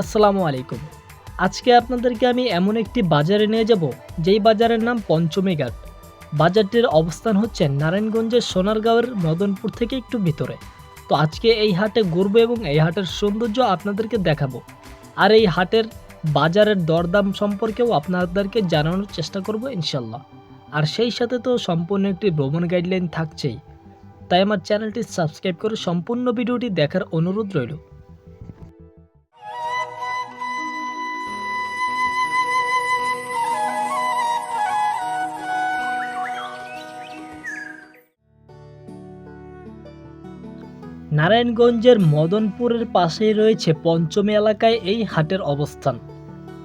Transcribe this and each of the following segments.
আসসালামু আলাইকুম। আজকে আপনাদেরকে আমি এমন একটি বাজারে নিয়ে যাব, যেই বাজারের নাম পঞ্চমী ঘাট। বাজারটির অবস্থান হচ্ছে নারায়ণগঞ্জের সোনারগাঁওয়ের মদনপুর থেকে একটু ভিতরে। তো আজকে এই হাটে ঘুরবো এবং এই হাটের সৌন্দর্য আপনাদেরকে দেখাবো। আর এই হাটের বাজারের দরদাম সম্পর্কেও আপনাদেরকে জানানোর চেষ্টা করব ইনশাল্লাহ আর সেই সাথে তো সম্পূর্ণ একটি ভ্রমণ গাইডলাইন থাকছেই। তাই আমার চ্যানেলটি সাবস্ক্রাইব করে সম্পূর্ণ ভিডিওটি দেখার অনুরোধ রইল। নারায়ণগঞ্জের মদনপুরের পাশেই রয়েছে পঞ্চমী এলাকায় এই হাটের অবস্থান।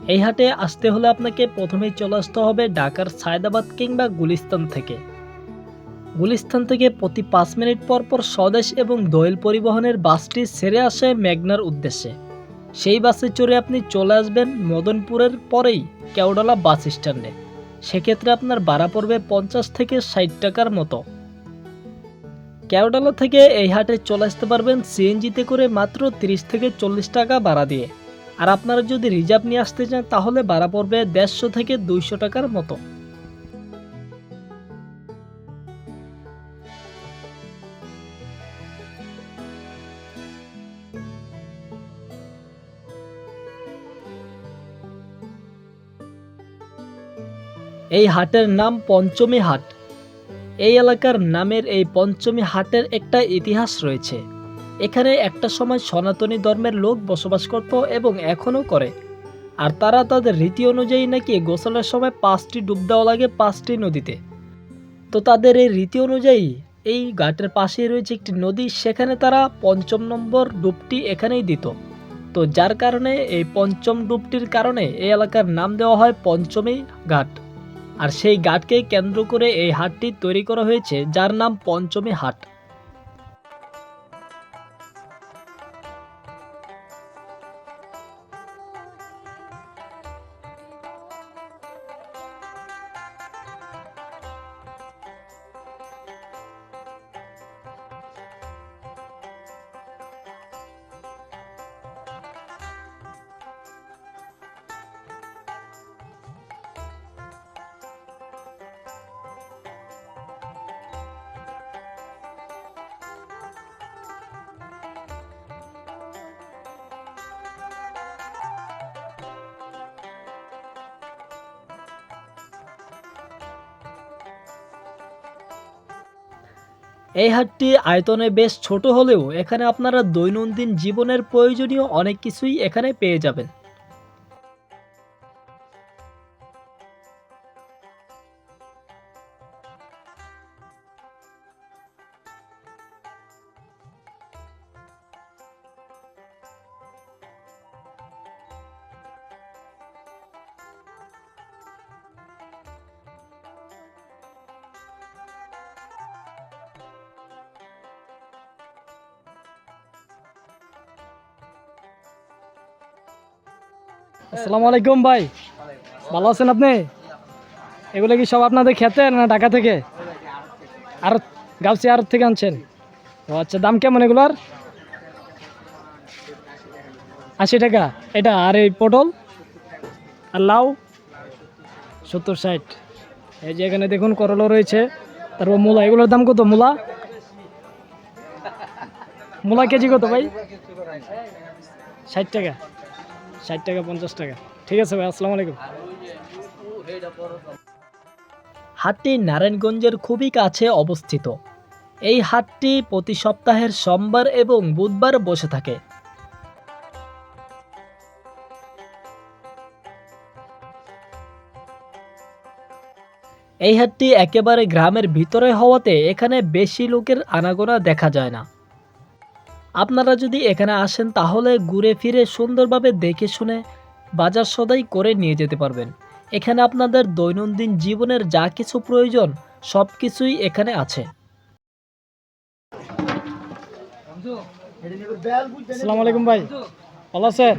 এই হাটে আসতে হলে আপনাকে প্রথমেই চলে আসতে হবে ঢাকার সায়দাবাদ কিংবা গুলিস্তান থেকে। গুলিস্তান থেকে প্রতি পাঁচ মিনিট পর পর স্বদেশ এবং দোয়েল পরিবহনের বাসটি ছেড়ে আসে মেঘনার উদ্দেশ্যে। সেই বাসে চড়ে আপনি চলে আসবেন মদনপুরের পরেই কেওডালা বাস স্ট্যান্ডে। সেক্ষেত্রে আপনার ভাড়া পড়বে পঞ্চাশ থেকে ষাট টাকার মতো। ক্যাওডালা থেকে এই হাটে চলে আসতে পারবেন সিএনজিতে করে মাত্র 30 থেকে চল্লিশ টাকা ভাড়া দিয়ে। আর আপনারা যদি রিজার্ভ নিয়ে আসতে চান, তাহলে ভাড়া পড়বে দেড়শো থেকে দুইশো টাকার মতো। এই হাটের নাম পঞ্চমী হাট। এই এলাকার নামের এই পঞ্চমী হাটের একটা ইতিহাস রয়েছে। এখানে একটা সময় সনাতনী ধর্মের লোক বসবাস করত এবং এখনও করে। আর তারা তাদের রীতি অনুযায়ী নাকি গোসলের সময় পাঁচটি ডুব দেওয়া লাগে পাঁচটি নদীতে। তো তাদের এই রীতি অনুযায়ী এই ঘাটের পাশেই রয়েছে একটি নদী, সেখানে তারা পঞ্চম নম্বর ডুবটি এখানেই দিত। তো যার কারণে এই পঞ্চম ডুবটির কারণে এই এলাকার নাম দেওয়া হয় পঞ্চমী ঘাট। আর সেই ঘাটকে কেন্দ্র করে এই হাটটি তৈরি করা হয়েছে যার নাম পঞ্চমী হাট। এই হাটটি আয়তনে বেশ ছোট হলেও এখানে আপনারা দৈনন্দিন জীবনের প্রয়োজনীয় অনেক কিছুই এখানে পেয়ে যাবেন। আসসালামু আলাইকুম ভাই। ভালো আছেন আপনি? এগুলো কি সব আপনাদের খেতে না ঢাকা থেকে? আর গাউসি আর থেকে আনছেন। ও আচ্ছা দাম কেমন এগুলোর? আশি টাকা। এটা আর এই পটল? আর লাউ? সত্তর ষাট। এই যে এখানে দেখুন করলা রয়েছে। তারপর মূলা, এগুলোর দাম কত মূলা? মূলা কেজি কত ভাই? ষাট টাকা। ষাট টাকা, পঞ্চাশ টাকা। ঠিক আছে ভাই, আসসালামু আলাইকুম। হাটটি নারায়ণগঞ্জের খুবই কাছে অবস্থিত। এই হাটটি প্রতি সপ্তাহের সোমবার এবং বুধবার বসে থাকে। এই হাটটি একেবারে গ্রামের ভিতরে হওয়াতে এখানে বেশি লোকের আনাগোনা দেখা যায় না। আপনারা যদি এখানে আসেন, তাহলে ঘুরে ফিরে সুন্দরভাবে দেখে শুনে বাজার সদাই করে নিয়ে যেতে পারবেন। এখানে আপনাদের দৈনন্দিন জীবনের যা কিছু প্রয়োজন সব কিছুই এখানে আছে। আসসালামু আলাইকুম ভাই। ভালো আছেন?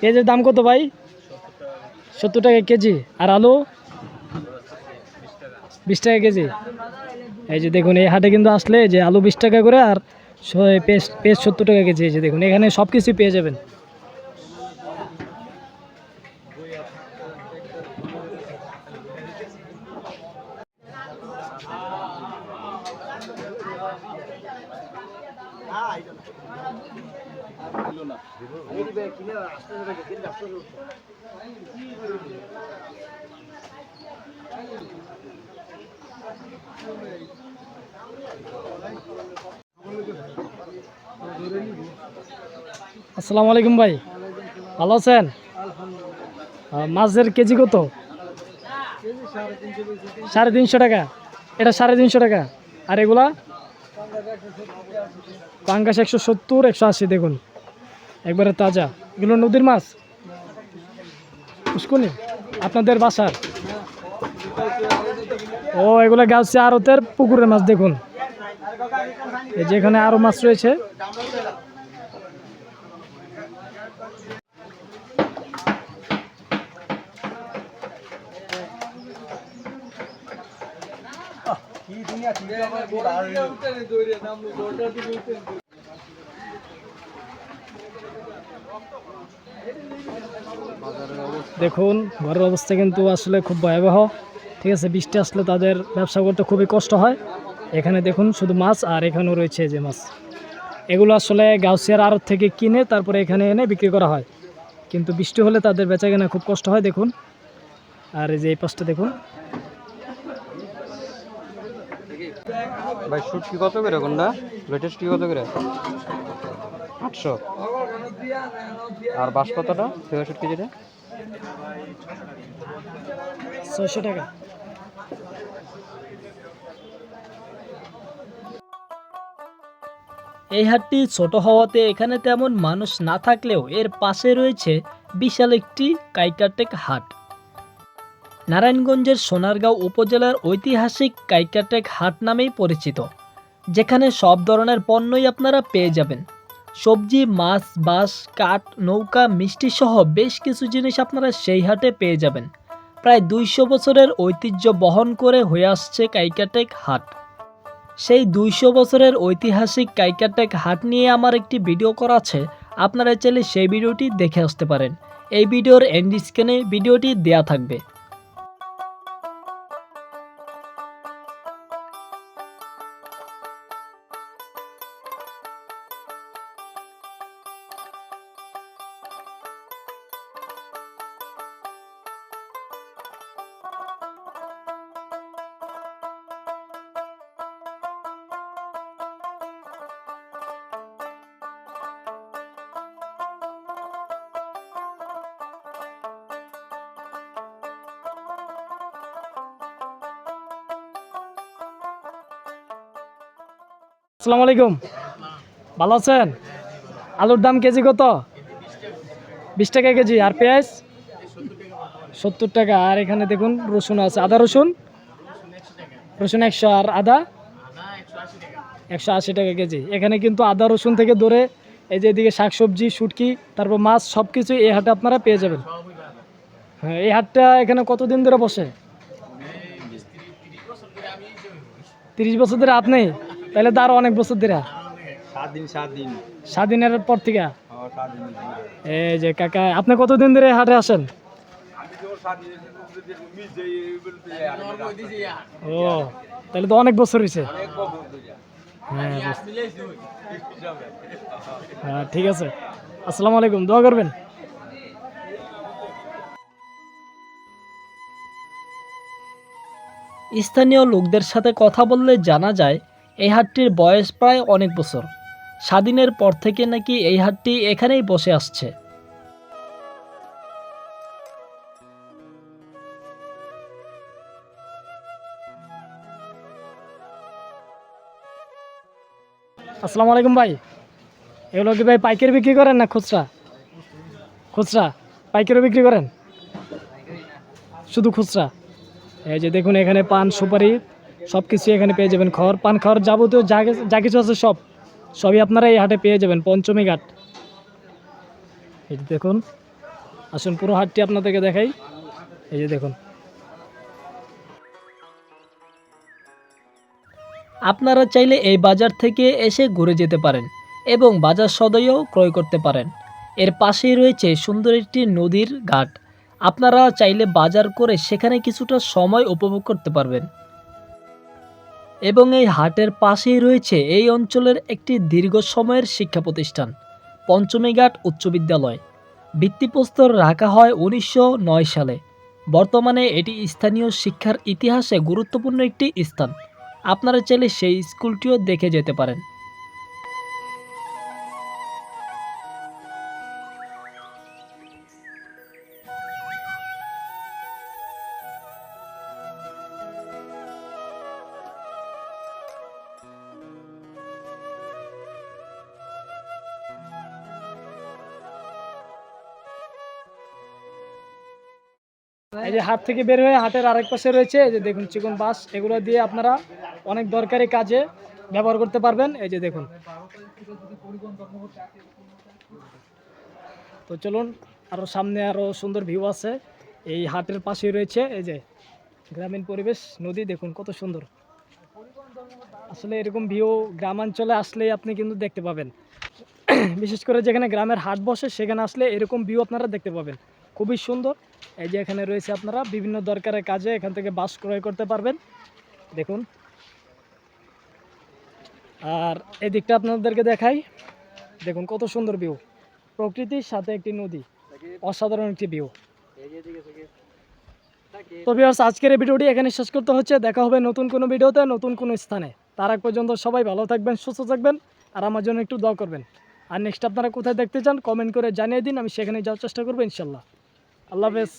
পেঁয়াজের দাম কত ভাই? সত্তর টাকা কেজি। আর আলু? বিশ টাকা কেজি। এই যে দেখুন, এই হাটে কিন্তু আসলে যে আলু বিশ টাকা করে আর পেস্ট পেস্ট সত্তর টাকা কেজি এসে দেখুন এখানে সব কিছুই পেয়ে যাবেন Thank you. আসসালামু আলাইকুম ভাই। ভালো আছেন? মাছের কেজি কত? সাড়ে তিনশো টাকা। এটা সাড়ে তিনশো টাকা। আর এগুলা? পাঙ্গাস একশো সত্তর, একশো আশি, দেখুন। একবারে তাজা। এগুলো নদীর মাছ? পুষ্কুনি আপনাদের বাসার? ও, এগুলো গাছে আরতের পুকুরের মাছ, দেখুন। এই যে এখানে আরও মাছ রয়েছে। দেখুন ঘরের অবস্থা কিন্তু আসলে খুব ভয়াবহ। ঠিক আছে বৃষ্টি আসলে তাদের ব্যবসা করতে খুবই কষ্ট হয়। এখানে দেখুন শুধু মাছ আর এখানেও রয়েছে যে মাছ। এগুলো আসলে গাউসিয়ার আড়ত থেকে কিনে তারপরে এখানে এনে বিক্রি করা হয়। কিন্তু বৃষ্টি হলে তাদের বেচা কেনা খুব কষ্ট হয় দেখুন। আর এই যে এই পাশটা দেখুন। ভাই শুটকি কত করে কোনটা লেটেস্ট কি কত করে? আটশো। আর বাস কতটা? ফেরা শুটকি যেটা ছয়শো টাকা। এই হাটটি ছোট হওয়াতে এখানে তেমন মানুষ না থাকলেও এর পাশে রয়েছে বিশাল একটি কাইকাটেক হাট। নারায়ণগঞ্জের সোনারগাঁও উপজেলার ঐতিহাসিক কাইকাটেক হাট নামেই পরিচিত। যেখানে সব ধরনের পণ্যই আপনারা পেয়ে যাবেন। সবজি, মাছ, বাঁশ, কাঠ, নৌকা, মিষ্টি সহ বেশ কিছু জিনিস আপনারা সেই হাটে পেয়ে যাবেন। প্রায় দুইশো বছরের ঐতিহ্য বহন করে হয়ে আসছে কাইকাটেক হাট। সেই দুইশো বছরের ঐতিহাসিক কাইকাটেক হাট নিয়ে আমার একটি ভিডিও করা আছে। আপনারা চাইলে সেই ভিডিওটি দেখে আসতে পারেন। এই ভিডিওর এন্ড ভিডিওটি দেয়া থাকবে। আসসালামু আলাইকুম। ভালো আছেন? আলুর দাম কেজি কত? বিশ টাকা কেজি। আর পেঁয়াজ? সত্তর টাকা। আর এখানে দেখুন, রসুন আছে। আদা, রসুন? রসুন একশো। আর আদা? একশো আশি টাকা কেজি। এখানে কিন্তু আদা, রসুন থেকে ধরে এই যে এদিকে শাকসবজি, শুটকি, তারপর মাছ সব কিছু এই হাটে আপনারা পেয়ে যাবেন। হ্যাঁ এই হাটটা এখানে কতদিন ধরে বসে? তিরিশ বছর ধরে নেই তাহলে তো আরও অনেক বছর ধরে। সাত দিন স্বাধীনের পর থেকে? এই যে কাকা আপনি কতদিন ধরে হাটে আসেন? ও তাহলে তো অনেক বছর হয়েছে হ্যাঁ হ্যাঁ ঠিক আছে। আসসালামু আলাইকুম দোয়া করবেন। স্থানীয় লোকদের সাথে কথা বললে জানা যায় এই হাটটির বয়স প্রায় অনেক বছর। স্বাধীনের পর থেকে নাকি এই হাটটি এখানেই বসে আসছে। আসসালামু আলাইকুম ভাই। এগুলো কি ভাই পাইকারি বিক্রি করেন না খুচরা? খুচরা? পাইকারি বিক্রি করেন? শুধু খুচরা? এই যে দেখুন এখানে পান সুপারি সব কিছু এখানে পেয়ে যাবেন। খড়, পান খাওয়ার যাবতীয় যা যা কিছু আছে সব, সবই আপনারা এই হাটে পেয়ে যাবেন, পঞ্চমী ঘাট। যে দেখুন, আসুন পুরো হাটটি আপনাদেরকে দেখাই। এই যে দেখুন। আপনারা চাইলে এই বাজার থেকে এসে ঘুরে যেতে পারেন এবং বাজার সদয়ও ক্রয় করতে পারেন। এর পাশেই রয়েছে সুন্দর একটি নদীর ঘাট। আপনারা চাইলে বাজার করে সেখানে কিছুটা সময় উপভোগ করতে পারবেন। এবং এই হাটের পাশেই রয়েছে এই অঞ্চলের একটি দীর্ঘ সময়ের শিক্ষা প্রতিষ্ঠান পঞ্চমীঘাট উচ্চ বিদ্যালয়। ভিত্তিপ্রস্তর রাখা হয় উনিশশো নয় সালে। বর্তমানে এটি স্থানীয় শিক্ষার ইতিহাসে গুরুত্বপূর্ণ একটি স্থান। আপনারা চাইলে সেই স্কুলটিও দেখে যেতে পারেন। এই যে হাট থেকে বের হয়ে হাটের আরেক পাশে রয়েছে, এই যে দেখুন চিকন বাস এগুলো দিয়ে আপনারা অনেক দরকারি কাজে ব্যবহার করতে পারবেন। এই যে দেখুন। তো চলুন আরও সামনে আরও সুন্দর ভিউ আছে। এই হাটের পাশে রয়েছে, এই যে গ্রামীণ পরিবেশ নদী, দেখুন কত সুন্দর। আসলে এরকম ভিউ গ্রামাঞ্চলে আসলেই আপনি কিন্তু দেখতে পাবেন। বিশেষ করে যেখানে গ্রামের হাট বসে, সেখানে আসলে এরকম ভিউ আপনারা দেখতে পাবেন। খুবই সুন্দর। এই যে এখানে রয়েছে আপনারা, বিভিন্ন দরকারের কাজে এখান থেকে বাস ক্রয় করতে পারবেন। দেখুন। আর এই দিকটা আপনাদেরকে দেখাই। দেখুন কত সুন্দর ভিউ প্রকৃতির সাথে একটি নদী। অসাধারণ একটি ভিউ তো ভিউয়ার্স আজকের এই ভিডিওটি এখানে শেষ করতে হচ্ছে। দেখা হবে নতুন কোনো ভিডিওতে, নতুন কোনো স্থানে। তার আগ পর্যন্ত সবাই ভালো থাকবেন, সুস্থ থাকবেন আর আমার জন্য একটু দোয়া করবেন। আর নেক্সট আপনারা কোথায় দেখতে চান কমেন্ট করে জানিয়ে দিন। আমি সেখানে যাওয়ার চেষ্টা করব, ইনশাল্লাহ। আল্লাহ হাফেজ।